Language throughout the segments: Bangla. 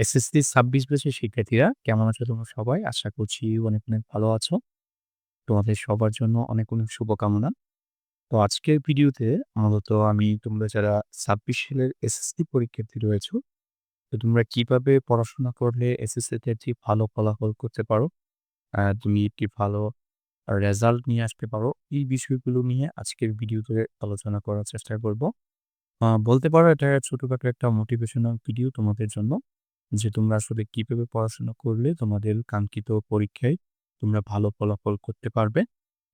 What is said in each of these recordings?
এসএসসি ২৬ ব্যাচের শিক্ষার্থীরা কেমন আছো তোমরা সবাই? আশা করছি অনেক, অনেক ভালো আছো। তোমাদের সবার জন্য অনেক, অনেক শুভকামনা। তো আজকের ভিডিওতে মূলত আমি তোমরা যারা ২৬ সালের এসএসসি পরীক্ষার্থী রয়েছো, তো তোমরা কীভাবে পড়াশোনা করলে এসএসসিতে একটি ভালো ফলাফল করতে পারো, তুমি একটি ভালো রেজাল্ট নিয়ে আসতে পারো, এই বিষয়গুলো নিয়ে আজকের ভিডিওতে আলোচনা করার চেষ্টা করব। বলতে পারো এটা ছোটখাটো একটা মোটিভেশনাল ভিডিও তোমাদের জন্য। যে তোমরা আসলে কীভাবে পড়াশোনা করলে তোমাদের কাঙ্ক্ষিত পরীক্ষায় তোমরা ভালো ফলাফল করতে পারবে।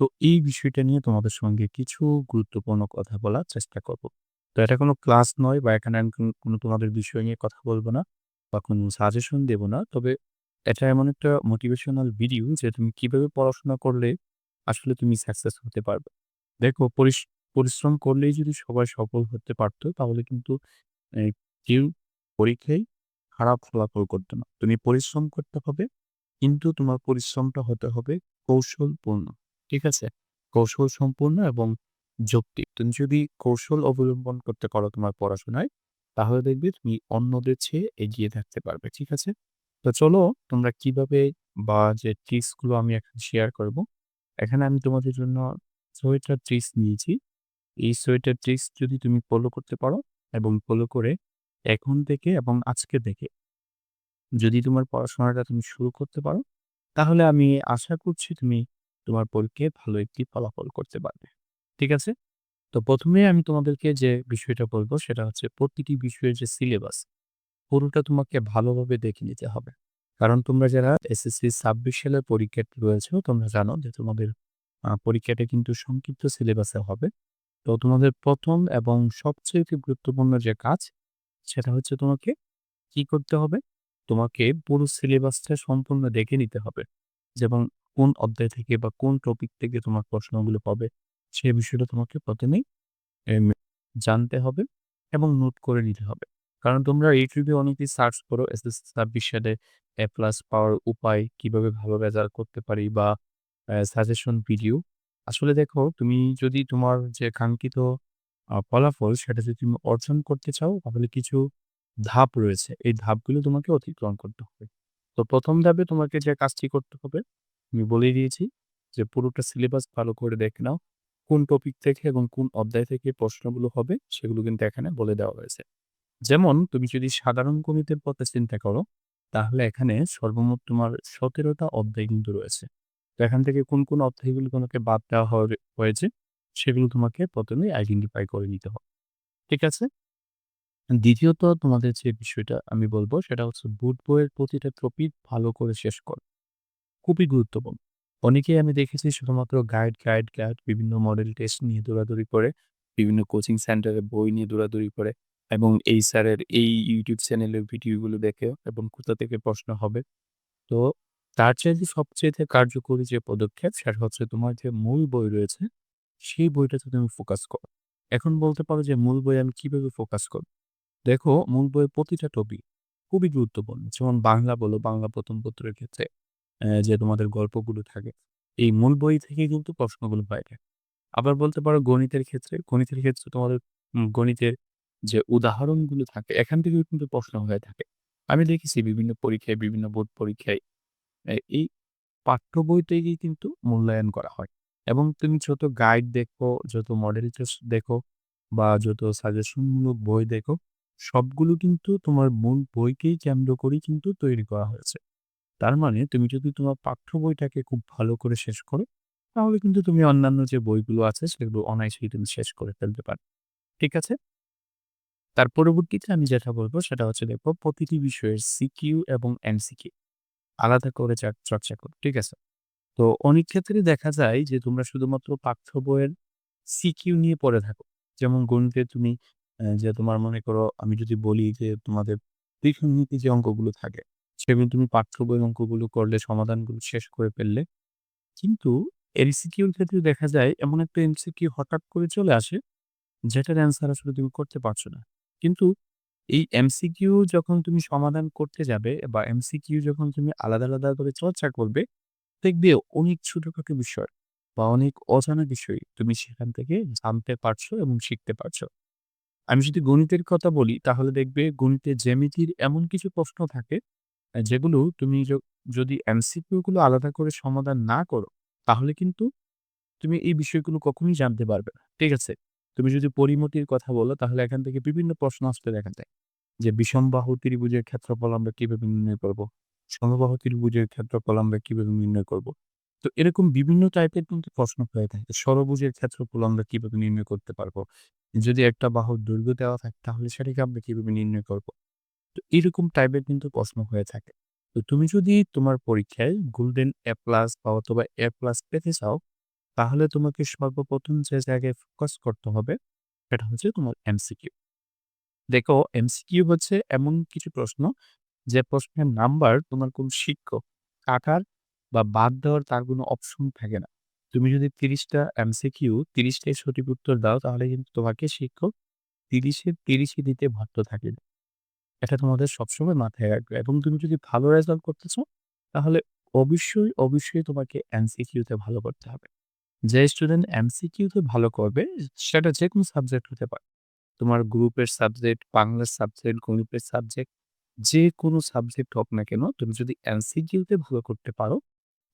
তো এই বিষয়টা নিয়ে তোমাদের সঙ্গে কিছু গুরুত্বপূর্ণ কথা বলার চেষ্টা করব। তো এটা কোনো ক্লাস নয় বা এখানে আমি কোনো তোমাদের বিষয় নিয়ে কথা বলব না বা কোনো সাজেশন দেব না। তবে এটা এমন একটা মোটিভেশনাল ভিডিও যে তুমি কীভাবে পড়াশোনা করলে আসলে তুমি সাকসেস হতে পারবে। দেখো পরিশ্রম করলেই যদি সবাই সফল হতে পারতো তাহলে কিন্তু কেউ পরীক্ষায় খারাপ ফলাফল করতে না। তুমি পরিশ্রম করতে হবে, কিন্তু তোমার পরিশ্রমটা হতে হবে কৌশলপূর্ণ। ঠিক আছে? কৌশল সম্পূর্ণ এবং যৌক্তিক। তুমি যদি কৌশল অবলম্বন করতে পারো তোমার পড়াশোনায়, তাহলে দেখবে তুমি অন্যদের চেয়ে এগিয়ে থাকতে পারবে। ঠিক আছে? তো চলো তোমরা কীভাবে বা যে ট্রিকসগুলো আমি এখন শেয়ার করব, এখানে আমি তোমাদের জন্য ৬ টা ট্রিকস নিয়েছি। এই ৬ টা ট্রিকস যদি তুমি ফলো করতে পারো এবং ফলো করে এখন থেকে এবং আজকে থেকে যদি তোমার পড়াশোনাটা তুমি শুরু করতে পারো, তাহলে আমি আশা করছি তুমি তোমার পরীক্ষায় ভালো একটি ফলাফল করতে পারবে। ঠিক আছে? তো ১ম এ আমি তোমাদেরকে যে বিষয়টা বলব সেটা হচ্ছে প্রতিটি বিষয়ের যে সিলেবাস, পুরোটা তোমাকে ভালোভাবে দেখে নিতে হবে। কারণ তোমরা যারা এসএসসি ২৬ সালের পরীক্ষার্থী রয়েছো, তোমরা জানো যে তোমাদের পরীক্ষাটা কিন্তু সংক্ষিপ্ত সিলেবাসে হবে। তো তোমাদের প্রথম এবং সবচেয়ে গুরুত্বপূর্ণ যে কাজ, সেটা হচ্ছে তোমাকে কি করতে হবে? তোমাকে পুরো সিলেবাসটা সম্পূর্ণ দেখে নিতে হবে। যেমন কোন অধ্যায় থেকে বা কোন টপিক থেকে তোমার প্রশ্নগুলো পাবে, সে বিষয়টা তোমাকে প্রথমেই জানতে হবে এবং নোট করে নিতে হবে। কারণ তোমরা ইউটিউবে অনেকেই সার্চ করো এস ২৬ সালে এ প্লাস পাওয়ার উপায়, কীভাবে ভালো রেজাল্ট করতে পারি বা সাজেশন ভিডিও। আসলে দেখো তুমি যদি তোমার যে কাঙ্ক্ষিত ফলাফল সেটা যদি তুমি অর্জন করতে চাও তাহলে কিছু ধাপ রয়েছে। এই ধাপগুলো তোমাকে অতিক্রম করতে হবে। তো প্রথম ধাপে তোমাকে যে কাজটি করতে হবে, আমি বলেই দিয়েছি যে পুরোটা সিলেবাস ভালো করে দেখে নাও। কোন টপিক থেকে এবং কোন অধ্যায় থেকে প্রশ্নগুলো হবে সেগুলো কিন্তু এখানে বলে দেওয়া হয়েছে। যেমন তুমি যদি সাধারণ গণিতের পথে চিন্তা করো, তাহলে এখানে সর্বমোট তোমার ১৭ টা অধ্যায় কিন্তু রয়েছে। তো এখান থেকে কোন, কোন অধ্যায়গুলো তোমাকে বাদ দেওয়া হয়েছে সেগুলো তোমাকে ১ম এই আইডেন্টিফাই করে নিতে হবে। ঠিক আছে? দ্বিতীয়ত তোমাদের যে বিষয়টা আমি বলব সেটা হচ্ছে বুট বইয়ের প্রতিটা টপিক ভালো করে শেষ কর খুবই গুরুত্বপূর্ণ। অনেকেই আমি দেখেছি শুধুমাত্র গাইড, গাইড, গাইড বিভিন্ন মডেল টেস্ট নিয়ে দৌড়াদৌড়ি করে, বিভিন্ন কোচিং সেন্টারে বই নিয়ে দৌড়াদৌড়ি করে এবং এই স্যারের এই ইউটিউব চ্যানেলের ভিডিওগুলো দেখে এবং কোথা থেকে প্রশ্ন হবে। তো তার চাইতে সবচাইতে কার্যকরী যে পদক্ষেপ সেটা হচ্ছে তোমার যে মূল বই রয়েছে, সেই বইটাতে তুমি ফোকাস করো। এখন বলতে পারো যে মূল বই আমি কীভাবে ফোকাস করব? দেখো মূল বইয়ের প্রতিটা টপিক খুবই গুরুত্বপূর্ণ। যেমন বাংলা বলো, বাংলা প্রথম পত্রের ক্ষেত্রে যে তোমাদের গল্পগুলো থাকে, এই মূল বই থেকে কিন্তু প্রশ্নগুলো থাকে। আবার বলতে পারো গণিতের ক্ষেত্রে, গণিতের ক্ষেত্রে তোমাদের গণিতের যে উদাহরণগুলো থাকে, এখান থেকেও কিন্তু প্রশ্ন হয়ে থাকে। আমি দেখেছি বিভিন্ন পরীক্ষায়, বিভিন্ন বোর্ড পরীক্ষায় এই পাঠ্য বই থেকেই কিন্তু মূল্যায়ন করা হয়। এবং তুমি যত গাইড দেখো, যত মডেল টেস্ট দেখো বা যত সাজেশনমূলক বই দেখো, সবগুলো কিন্তু তোমার মূল বইকেই কেন্দ্র করেই কিন্তু তৈরি করা হয়েছে। তার মানে তুমি যদি তোমার পাঠ্য বইটাকে খুব ভালো করে শেষ করো, তাহলে কিন্তু তুমি অন্যান্য যে বইগুলো আছে সেগুলো অনায়াসেই তুমি শেষ করে ফেলতে পারো ঠিক আছে? তার পরবর্তীতে আমি যেটা বলব সেটা হচ্ছে দেখো প্রতিটি বিষয়ের সিকিউ এবং এমসিকিউ আলাদা করে চর্চা করো। ঠিক আছে? তো অনেক ক্ষেত্রেই দেখা যায় যে তোমরা শুধুমাত্র পাঠ্য বইয়ের সিকিউ নিয়ে পড়ে থাকো। যেমন গণিতে তুমি যে তোমার মনে করো আমি যদি বলি যে তোমাদের ত্রিকোণমিতি যে অঙ্কগুলো থাকে, সেগুলো তুমি পাঠ্য বইয়ের অঙ্কগুলো করলে সমাধানগুলো শেষ করে ফেললে। কিন্তু এমসিকিউর ক্ষেত্রে দেখা যায় এমন একটা এমসিকিউ হঠাৎ করে চলে আসে, যেটার অ্যান্সার আসলে তুমি করতে পারছ না। কিন্তু এই এমসিকিউ যখন তুমি সমাধান করতে যাবে বা এমসিকিউ যখন তুমি আলাদা, আলাদা করে চর্চা করবে, দেখবে অনেক ছোটখাটো বিষয় বা অনেক অজানা বিষয় তুমি সেখান থেকে জানতে পারছ এবং শিখতে পারছ। আমি যদি গণিতের কথা বলি তাহলে দেখবে গণিতে জ্যামিতির এমন কিছু প্রশ্ন থাকে যেগুলো তুমি যদি এমসিকিউ গুলো আলাদা করে সমাধান না করো, তাহলে কিন্তু তুমি এই বিষয়গুলো কখনোই জানতে পারবে না। ঠিক আছে? তুমি যদি পরিমতির কথা বলো তাহলে এখান থেকে বিভিন্ন প্রশ্ন আসতে দেখা যায়। যে বিষমবাহু ত্রিভুজের ক্ষেত্রফল আমরা কীভাবে নির্ণয় করব? সমবাহু ত্রিভুজের ক্ষেত্রফল আমরা কীভাবে নির্ণয় করব? তো এরকম বিভিন্ন টাইপের কিন্তু প্রশ্ন হয়ে থাকে। ষড়ভুজের ক্ষেত্রফল আমরা কীভাবে নির্ণয় করতে পারব? যদি একটা বাহুর দৈর্ঘ্য দেওয়া থাকে তাহলে সেটাকে আমরা কীভাবে নির্ণয় করব? তো এরকম টাইপের কিন্তু প্রশ্ন হয়ে থাকে। তো তুমি যদি তোমার পরীক্ষায় গোল্ডেন এ প্লাস বা অথবা এ প্লাস পেতে চাও, তাহলে তোমাকে সর্বপ্রথম যে জায়গায় ফোকাস করতে হবে সেটা হচ্ছে তোমার এমসিকিউ। দেখো এমসিকিউ হচ্ছে এমন কিছু প্রশ্ন যে প্রশ্নের নাম্বার তোমার কোন শিক্ষক কাটার বা বাদ দেওয়ার তার কোনো অপশন থাকে না। তুমি যদি ৩০ টা এমসিকিউ ৩০ টাই সঠিক উত্তর দাও তাহলে কিন্তু তোমাকে শিক্ষক ৩০ এর ৩০ ই দিতে বাধ্য থাকবে। এটা তোমাদের সবসময় মাথায় রাখবে এবং তুমি যদি ভালো রেজাল্ট করতে চাও তাহলে অবশ্যই, অবশ্যই তোমাকে এমসিকিউ তে ভালো করতে হবে। যে স্টুডেন্ট এমসিকিউ তে ভালো করবে সেটা যেকোনো সাবজেক্ট হতে পারে। তোমার গ্রুপের সাবজেক্ট, বাংলার সাবজেক্ট, গণিতের সাবজেক্ট যেকোনো সাবজেক্ট হোক না কেন তুমি যদি এমসিকিউ তে ভালো করতে পারো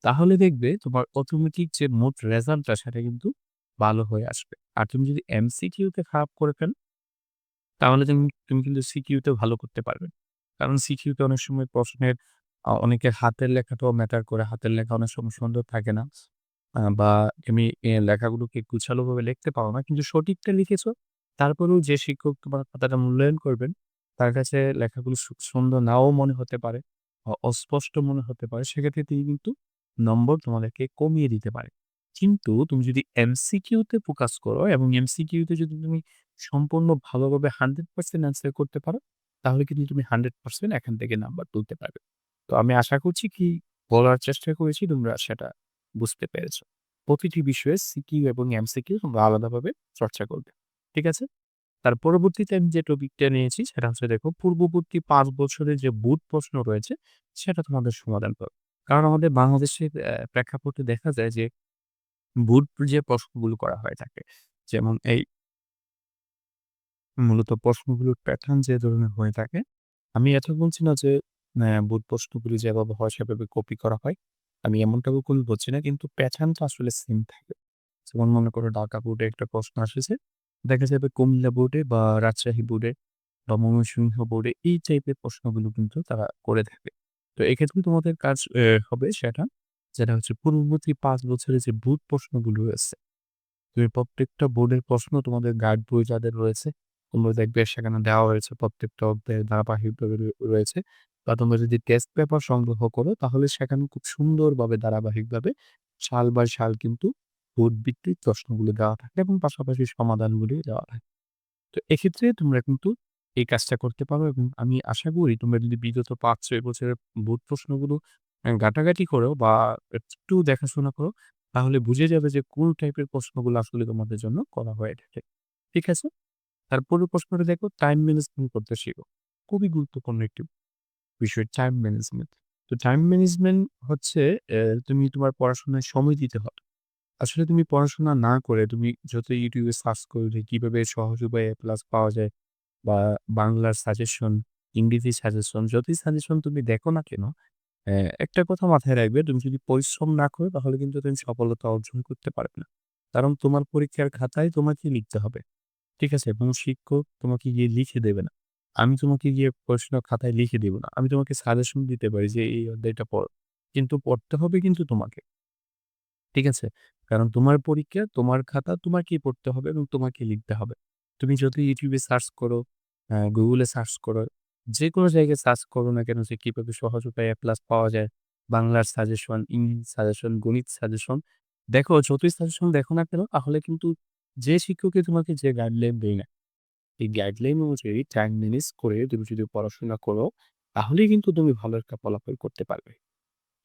তাহলে দেখবে তোমার অটোমেটিক যে মোট রেজাল্টটা সেটা কিন্তু ভালো হয়ে আসবে। আর তুমি যদি এমসিকিউ তে খারাপ করে ফেলো তাহলে তুমি তুমি কিন্তু সিকিউ তেও ভালো করতে পারবে। কারণ সিকিউ তে অনেক সময় প্রশ্নের আ অনেকের হাতের লেখাটাও ম্যাটার করে। হাতের লেখা অনেক সময় সুন্দর থাকে না। বা তুমি লেখাগুলোকে গুছালোভাবে লিখতে পারো না। কিন্তু সঠিকটা লিখেছো, তারপরেও যে শিক্ষক তোমার খাতাটা মূল্যায়ন করবেন, তার কাছে লেখাগুলো সুন্দর নাও মনে হতে পারে, অস্পষ্ট মনে হতে পারে। সেক্ষেত্রে তিনি কিন্তু নম্বর তোমাদেরকে কমিয়ে দিতে পারে। কিন্তু তুমি যদি এমসিকিউ তে ফোকাস করো এবং এমসিকিউ তে যদি তুমি সম্পূর্ণ ভালোভাবে 100% অ্যান্সার করতে পারো, তাহলে কিন্তু তুমি 100% এখান থেকে নাম্বার তুলতে পারবে। তো আমি আশা করছি কি বলার চেষ্টা করেছি তোমরা সেটা বুঝতে পেরেছ। প্রতিটি বিষয়ে সিকিউ এবং এমসিকিউ তোমরা আলাদাভাবে চর্চা করবে। ঠিক আছে? তার পরবর্তীতে আমি যে টপিকটা নিয়েছি সেটা হচ্ছে দেখো পূর্ববর্তী পাঁচ বছরের যে বুট প্রশ্ন রয়েছে সেটা তোমাদের সমাধান করো। কারণ আমাদের বাংলাদেশের প্রেক্ষাপটে দেখা যায় যে বুট যে প্রশ্নগুলো করা হয়ে থাকে যেমন এই মূলত প্রশ্নগুলোর প্যাটার্ন যে ধরনের হয়ে থাকে, আমি এত বলছি না যে বোর্ড প্রশ্নগুলি যেভাবে হয় সেভাবে কপি করা হয়। আমি এমনটাও বলছি না কিন্তু প্যাটার্নটা আসলে সেম থাকে। যেমন মনে করো ঢাকা বোর্ডে একটা প্রশ্ন এসেছে। দেখা যাবে কুমিল্লা বোর্ডে বা রাজশাহী বোর্ডে বা ময়মনসিংহ বোর্ডে এই টাইপের প্রশ্নগুলো কিন্তু তারা করে থাকে। তো এক্ষেত্রে তোমাদের কাজ হবে সেটা, যেটা হচ্ছে পূর্ববর্তী পাঁচ বছরের যে বুট প্রশ্নগুলো রয়েছে তুমি প্রত্যেকটা বোর্ডের প্রশ্ন তোমাদের গাইড বই যাদের রয়েছে, তোমরা দেখবে সেখানে দেওয়া হয়েছে প্রত্যেকটা অধ্যায়ে ধারাবাহিকভাবে রয়েছে। বা তোমরা যদি টেস্ট পেপার সংগ্রহ করো তাহলে সেখানে খুব সুন্দরভাবে ধারাবাহিকভাবে সাল বাই সাল কিন্তু বোর্ড ভিত্তিক প্রশ্নগুলো দেওয়া থাকে এবং পাশাপাশি সমাধানগুলিও দেওয়া থাকে। তো এক্ষেত্রে তোমরা কিন্তু এই কাজটা করতে পারো এবং আমি আশা করি তোমরা যদি বিগত ৫-৬ বছরের বোর্ড প্রশ্নগুলো ঘাটাঘাটি করো বা একটু দেখাশোনা করো, তাহলে বুঝে যাবে যে কোন টাইপের প্রশ্নগুলো আসলে তোমাদের জন্য করা হয়ে থাকে। ঠিক আছে? তারপরের প্রশ্নটা দেখো টাইম ম্যানেজমেন্ট করতে শিখো। খুবই গুরুত্বপূর্ণ একটি বিষয় টাইম ম্যানেজমেন্ট। তো টাইম ম্যানেজমেন্ট হচ্ছে তুমি তোমার পড়াশোনায় সময় দিতে হবে। আসলে তুমি পড়াশোনা না করে তুমি যত ইউটিউবে সার্চ করবে কীভাবে সহজ উপায়ে এ প্লাস পাওয়া যায় বা বাংলার সাজেশন, ইংরেজি সাজেশন যতই সাজেশন তুমি দেখো না কেন, একটা কথা মাথায় রাখবে তুমি যদি পরিশ্রম না করো তাহলে কিন্তু তুমি সফলতা অর্জন করতে পারবে না। কারণ তোমার পরীক্ষার খাতায় তোমাকে লিখতে হবে। ঠিক আছে? এবং শিক্ষক তোমাকে গিয়ে লিখে দেবে না। আমি তোমাকে গিয়ে প্রশ্ন খাতায় লিখে দিব না। আমি তোমাকে সাজেশন দিতে পারি যে এই অধ্যায়টা পড়ো। কিন্তু পড়তে হবে কিন্তু তোমাকে। ঠিক আছে? কারণ তোমার পরীক্ষা, তোমার খাতা তোমাকেই পড়তে হবে এবং তোমাকেই লিখতে হবে। তুমি যদি ইউটিউবে সার্চ করো, গুগলে সার্চ করো, যে কোনো জায়গায় সার্চ করো না কেন যে কীভাবে সহজ উপায়ে প্লাস পাওয়া যায়। বাংলার সাজেশন, ইংলিশ সাজেশন, গণিত সাজেশন। দেখো যতই সাজেশন দেখো না কেন তাহলে কিন্তু যে শিক্ষকই তোমাকে যে গাইডলাইন দেয় না, এই গাইডলাইন অনুযায়ী টাইম ম্যানেজ করে তুমি যদি পড়াশোনা করো, তাহলেই কিন্তু তুমি ভালো একটা ফলাফল করতে পারবে।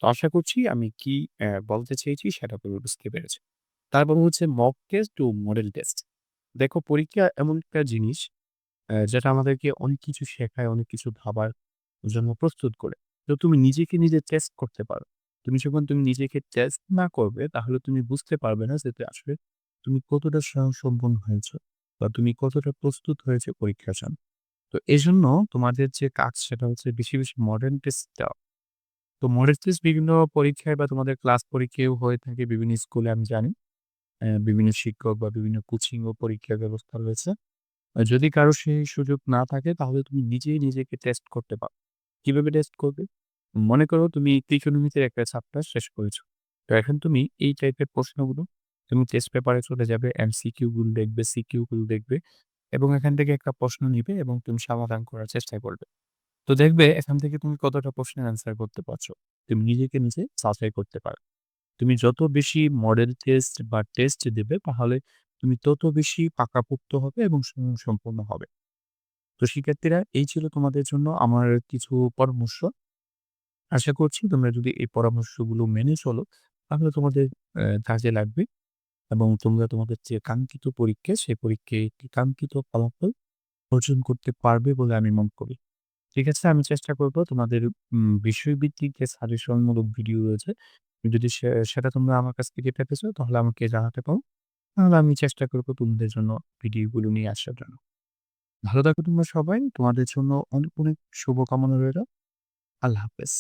তো আশা করছি আমি কি বলতে চেয়েছি সেটা তুমি বুঝতে পেরেছ। তারপর হচ্ছে মক টেস্ট ও মডেল টেস্ট। দেখো পরীক্ষা এমন একটা জিনিস যেটা আমাদেরকে অনেক কিছু শেখায়, অনেক কিছু ভাবার জন্য প্রস্তুত করে। তো তুমি নিজেকে নিজে টেস্ট করতে পারো। তুমি যখন তুমি নিজেকে টেস্ট না করবে তাহলে তুমি বুঝতে পারবে না যে আসলে তুমি কতটা স্বয়ংসম্পূর্ণ হয়েছো। বা তুমি কতটা প্রস্তুত হয়েছে পরীক্ষার জন্য। তো এজন্য তোমাদের যে কাজ সেটা হচ্ছে বেশি, বেশি মডেল টেস্ট দেওয়া। তো মডেল টেস্ট বিভিন্ন পরীক্ষায় বা তোমাদের ক্লাস পরীক্ষায়ও হয়ে থাকে বিভিন্ন স্কুলে আমি জানি। বিভিন্ন শিক্ষক বা বিভিন্ন কোচিং ও পরীক্ষার ব্যবস্থা রয়েছে। যদি কারও সেই সুযোগ না থাকে তাহলে তুমি নিজেই নিজেকে টেস্ট করতে পারো। কীভাবে টেস্ট করবে? মনে করো তুমি ত্রিকোণমিতির একটা চ্যাপ্টার শেষ করেছ। তো এখন তুমি এই টাইপের প্রশ্নগুলো তুমি টেস্ট পেপারে চলে যাবে, এমসিকিউ গুলো দেখবে, সিকিউ গুলো দেখবে এবং এখান থেকে একটা প্রশ্ন নিবে এবং তুমি সমাধান করার চেষ্টা করবে। তো দেখবে এখান থেকে তুমি কতটা প্রশ্নের অ্যান্সার করতে পারছ। তুমি নিজেকে নিজে যাচাই করতে পারো। তুমি যত বেশি মডেল টেস্ট বা টেস্ট দেবে, তাহলে তুমি তত বেশি পাকাপোক্ত হবে এবং সম্পূর্ণ হবে। তো শিক্ষার্থীরা, এই ছিল তোমাদের জন্য আমার কিছু পরামর্শ। আশা করছি তোমরা যদি এই পরামর্শগুলো মেনে চলো, তাহলে তোমাদের কাজে লাগবে এবং তোমরা তোমাদের যে কাঙ্ক্ষিত পরীক্ষা সেই পরীক্ষায় কাঙ্ক্ষিত ফলাফল অর্জন করতে পারবে বলে আমি মনে করি। ঠিক আছে? আমি চেষ্টা করব তোমাদের বিষয়ভিত্তিক যে সাজেশনমূলক ভিডিও রয়েছে, যদি সে সেটা তোমরা আমার কাছ থেকে পেতে চাও তাহলে আমাকে জানাতে পারো। তাহলে আমি চেষ্টা করব তোমাদের জন্য ভিডিওগুলো নিয়ে আসার জন্য। ভালো থাকো তোমরা সবাই। তোমাদের জন্য অনেক, অনেক শুভকামনা রইল। আল্লাহ হাফেজ।